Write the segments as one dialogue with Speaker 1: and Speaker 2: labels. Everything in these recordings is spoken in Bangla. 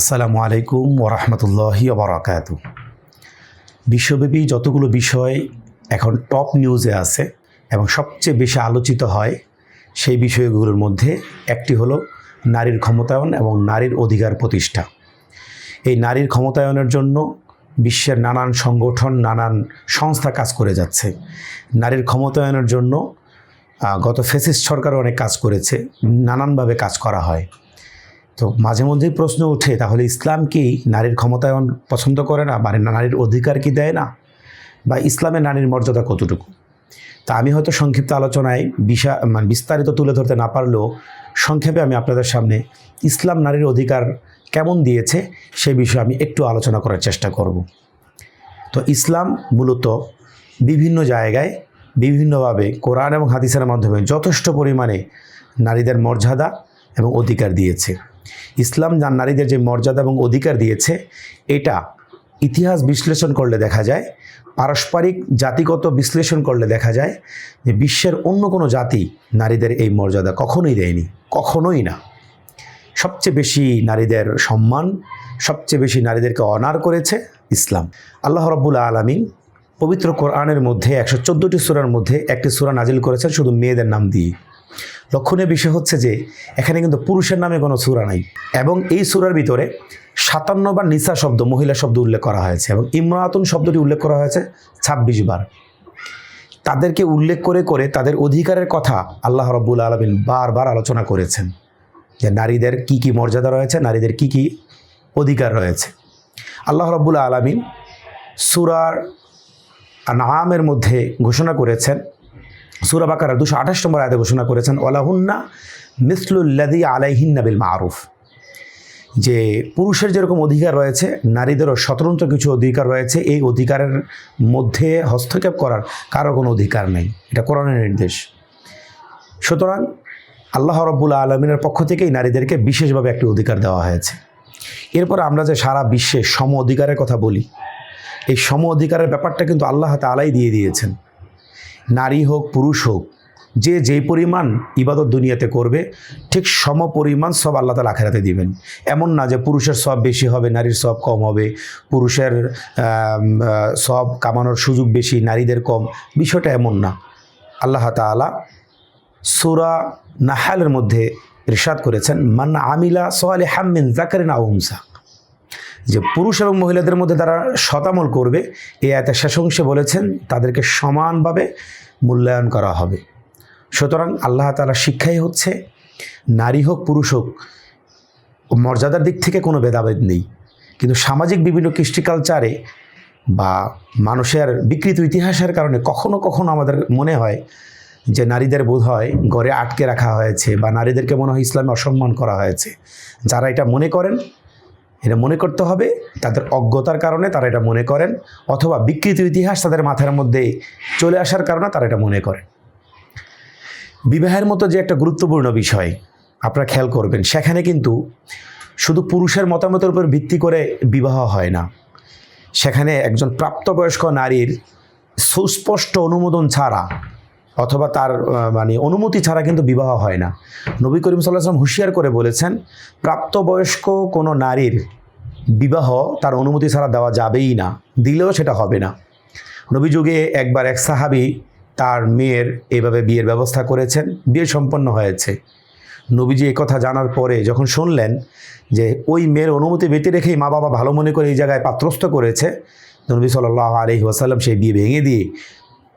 Speaker 1: আসসালামু আলাইকুম ওরহমতুল্লাহি ওবরাকাত বিশ্বব্যাপী যতগুলো বিষয় এখন টপ নিউজে আছে এবং সবচেয়ে বেশি আলোচিত হয় সেই বিষয়গুলোর মধ্যে একটি হলো নারীর ক্ষমতায়ন এবং নারীর অধিকার প্রতিষ্ঠা। এই নারীর ক্ষমতায়নের জন্য বিশ্বের নানান সংগঠন, নানান সংস্থা কাজ করে যাচ্ছে। নারীর ক্ষমতায়নের জন্য গত ফেসিস সরকারও অনেক কাজ করেছে, নানানভাবে কাজ করা হয়। তো মাঝে মধ্যেই প্রশ্ন ওঠে, তাহলে ইসলাম কি নারীর ক্ষমতায়ন পছন্দ করে না? মানে নারীর অধিকার কি দেয় না? বা ইসলামের নারীর মর্যাদা কতটুকু? তা আমি হয়তো সংক্ষিপ্ত আলোচনায় বিশা মানে বিস্তারিত তুলে ধরতে না পারলেও সংক্ষেপে আমি আপনাদের সামনে ইসলাম নারীর অধিকার কেমন দিয়েছে সে বিষয়ে আমি একটু আলোচনা করার চেষ্টা করব। তো ইসলাম মূলত বিভিন্ন জায়গায় বিভিন্নভাবে কোরআন এবং হাদিসের মাধ্যমে যথেষ্ট পরিমাণে নারীদের মর্যাদা এবং অধিকার দিয়েছে। ইসলাম যা নারীদের যে মর্যাদা এবং অধিকার দিয়েছে, এটা ইতিহাস বিশ্লেষণ করলে দেখা যায়, পারস্পরিক জাতিগত বিশ্লেষণ করলে দেখা যায় যে বিশ্বের অন্য কোনো জাতি নারীদের এই মর্যাদা কখনোই দেয়নি, কখনোই না। সবচেয়ে বেশি নারীদের সম্মান, সবচেয়ে বেশি নারীদেরকে অনার করেছে ইসলাম। আল্লাহ রব্বুল আলমিন পবিত্র কোরআনের মধ্যে একশো চোদ্দোটি সুরার মধ্যে একটি সুরা নাজিল করেছেন শুধু মেয়েদের নাম দিয়ে লক্ষণীয় বিষয় হচ্ছে যে, এখানে কিন্তু পুরুষের নামে কোনো সুরা নাই। এবং এই সুরার ভিতরে সাতান্ন বার নিসা শব্দ, মহিলা শব্দ উল্লেখ করা হয়েছে এবং ইমরাতুন শব্দটি উল্লেখ করা হয়েছে ছাব্বিশ বার। তাদেরকে উল্লেখ করে করে তাদের অধিকারের কথা আল্লাহ রব্বুল আলমিন বারবার আলোচনা করেছেন যে, নারীদের কি কি মর্যাদা রয়েছে, নারীদের কি কি অধিকার রয়েছে। আল্লাহ রব্বুল আলমিন সুরার নামের মধ্যে ঘোষণা করেছেন সুরা বাকার দুশো আঠাশ নম্বর আয়তে ঘোষণা করেছেন ওলাহুন্না মিসলুল্লাদি আলাইহিন্না বিল মারুফ যে পুরুষের যেরকম অধিকার রয়েছে, নারীদেরও স্বতন্ত্র কিছু অধিকার রয়েছে, এই অধিকারের মধ্যে হস্তক্ষেপ করার কারও কোনো অধিকার নেই। এটা কোরআনের নির্দেশ। সুতরাং আল্লাহ রব্বুল আলমিনের পক্ষ থেকেই নারীদেরকে বিশেষভাবে একটি অধিকার দেওয়া হয়েছে। এরপর আমরা যে সারা বিশ্বে সম অধিকারের কথা বলি, এই সম অধিকারের ব্যাপারটা কিন্তু আল্লাহ তালাই দিয়ে দিয়েছেন। নারী হোক, পুরুষ হোক, যে যেই পরিমাণ ইবাদত দুনিয়াতে করবে, ঠিক সম পরিমাণ সব আল্লাহ তালা আখেরাতে দিবেন। এমন না যে পুরুষের সব বেশি হবে, নারীর সব কম হবে। পুরুষের সব কামানোর সুযোগ বেশি, নারীদের কম। বিষয়টা এমন না। আল্লাহ তালা সুরা নাহালের মধ্যে ইরশাদ করেছেন, মান আমিলা সোয়ালে হাম্মিন জাকারিন আউমসা যে পুরুষ এবং মহিলাদের মধ্যে তারা শতামল করবে এই এত শেষ অংশে বলেছেন, তাদেরকে সমানভাবে মূল্যায়ন করা হবে। সুতরাং আল্লাহ তালা শিক্ষাই হচ্ছে, নারী হোক, পুরুষ হোক, মর্যাদার দিক থেকে কোনো ভেদাভেদ নেই। কিন্তু সামাজিক বিভিন্ন কৃষ্টি কালচারে বা মানুষের বিকৃত ইতিহাসের কারণে কখনো কখনো আমাদের মনে হয় যে নারীদের বোধ হয় ঘরে আটকে রাখা হয়েছে বা নারীদেরকে মনে হয় ইসলামে অসম্মান করা হয়েছে। যারা এটা মনে করেন এটা মনে করতে হবে, তাদের অজ্ঞতার কারণে তারা এটা মনে করেন, অথবা বিকৃত ইতিহাস তাদের মাথার মধ্যে চলে আসার কারণে তারা এটা মনে করেন। বিবাহের মতো যে একটা গুরুত্বপূর্ণ বিষয়, আপনারা খেয়াল করবেন, সেখানে কিন্তু শুধু পুরুষের মতামতের উপর ভিত্তি করে বিবাহ হয় না। সেখানে একজন প্রাপ্তবয়স্ক নারীর সুস্পষ্ট অনুমোদন ছাড়া অথবা তার মানে অনুমতি ছাড়া কিন্তু বিবাহ হয় না। নবী করিম সাল্লাম হুঁশিয়ার করে বলেছেন, প্রাপ্তবয়স্ক কোনো নারীর বিবাহ তার অনুমতি ছাড়া দেওয়া যাবেই না, দিলেও সেটা হবে না। নবী যুগে একবার এক সাহাবি তার মেয়ের এভাবে বিয়ের ব্যবস্থা করেছেন, বিয়ে সম্পন্ন হয়েছে। নবীজি কথা জানার পরে যখন শুনলেন যে ওই মেয়ের অনুমতি বেঁধে রেখেই মা বাবা ভালো মনে করে এই জায়গায় পাত্রস্থ করেছে, নবী সাল্লাহ আলহি ওয়াসাল্লাম সেই বিয়ে ভেঙে দিয়ে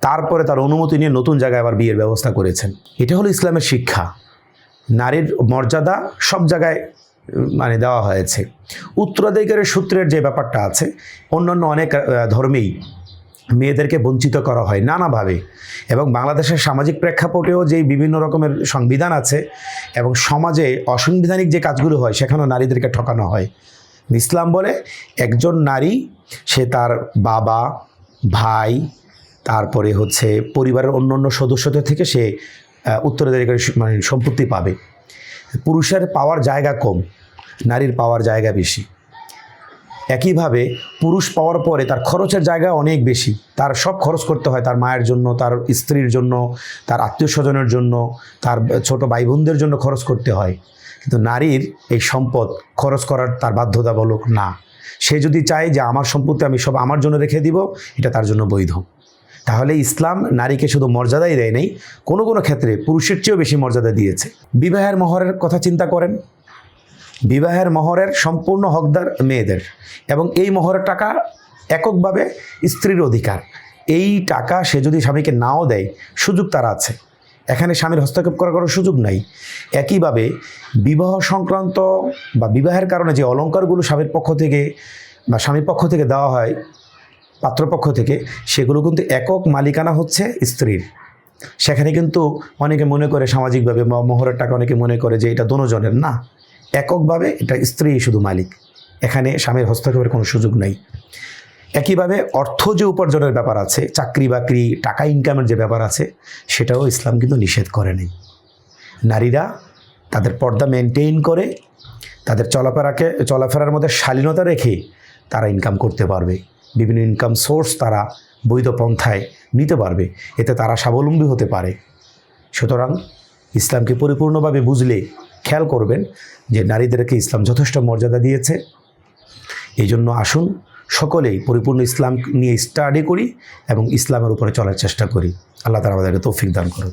Speaker 1: তারপরে তার অনুমতি নিয়ে নতুন জায়গায় আবার বিয়ের ব্যবস্থা করেছেন। এটা হলো ইসলামের শিক্ষা। নারীর মর্যাদা সব জায়গায় মানে দেওয়া হয়েছে। উত্তরাধিকারের সূত্রের যে ব্যাপারটা আছে, অন্যান্য অনেক ধর্মেই মেয়েদেরকে বঞ্চিত করা হয় নানাভাবে। এবং বাংলাদেশের সামাজিক প্রেক্ষাপটেও যে বিভিন্ন রকমের সংবিধান আছে এবং সমাজে অসাংবিধানিক যে কাজগুলো হয়, সেখানেও নারীদেরকে ঠকানো হয়। ইসলাম বলে, একজন নারী, সে তার বাবা, ভাই তারপরে হচ্ছে পরিবারের অন্য অন্য সদস্যদের থেকে সে উত্তরাধিকারী মানে সম্পত্তি পাবে। পুরুষের পাওয়ার জায়গা কম, নারীর পাওয়ার জায়গা বেশি। একইভাবে পুরুষ পাওয়ার পরে তার খরচের জায়গা অনেক বেশি। তার সব খরচ করতে হয় তার মায়ের জন্য, তার স্ত্রীর জন্য, তার আত্মীয় স্বজনের জন্য, তার ছোট ভাই বোনদের জন্য খরচ করতে হয়। কিন্তু নারীর এই সম্পদ খরচ করার তার বাধ্যতামূলক না। সে যদি চায় যে আমার সম্পত্তি আমি সব আমার জন্য রেখে দিব, এটা তার জন্য বৈধ। তাহলে ইসলাম নারীকে শুধু মর্যাদাই দেয় নাই, কোনো কোনো ক্ষেত্রে পুরুষের চেয়েও বেশি মর্যাদা দিয়েছে। বিবাহের মহরের কথা চিন্তা করেন। বিবাহের মহরের সম্পূর্ণ হকদার মেয়েদের এবং এই মহরের টাকা এককভাবে স্ত্রীর অধিকার। এই টাকা সে যদি স্বামীকে নাও দেয়, সুযোগ তার আছে। এখানে স্বামীর হস্তক্ষেপ করার কোনো সুযোগ নাই। একইভাবে বিবাহ সংক্রান্ত বা বিবাহের কারণে যে অলঙ্কারগুলো স্বামীর পক্ষ থেকে বা স্বামীর পক্ষ থেকে দেওয়া হয় পাত্রপক্ষ থেকে সেগুলো কিন্তু একক মালিকানা হচ্ছে স্ত্রীর। সেখানে কিন্তু অনেকে মনে করে সামাজিকভাবে বা মোহরের টাকা অনেকে মনে করে যে এটা দোনোজনের না, এককভাবে এটা স্ত্রী শুধু মালিক। এখানে স্বামীর হস্তক্ষেপের কোনো সুযোগ নেই। একইভাবে অর্থ যে উপার্জনের ব্যাপার আছে, চাকরি বাকরি, টাকা ইনকামের যে ব্যাপার আছে, সেটাও ইসলাম কিন্তু নিষেধ করে নেই। নারীরা তাদের পর্দা মেনটেইন করে, তাদের চলাফেরাকে, চলাফেরার মধ্যে শালীনতা রেখে তারা ইনকাম করতে পারবে। বিভিন্ন ইনকাম সোর্স তারা বৈধ পন্থায় নিতে পারবে। এতে তারা স্বাবলম্বী হতে পারে। সুতরাং ইসলামকে পরিপূর্ণভাবে বুঝলে খেয়াল করবেন যে নারীদেরকে ইসলাম যথেষ্ট মর্যাদা দিয়েছে। এই জন্য আসুন সকলেই পরিপূর্ণ ইসলাম নিয়ে স্টাডি করি এবং ইসলামের উপরে চলার চেষ্টা করি। আল্লাহ তারা আমাদেরকে তৌফিক দান করুন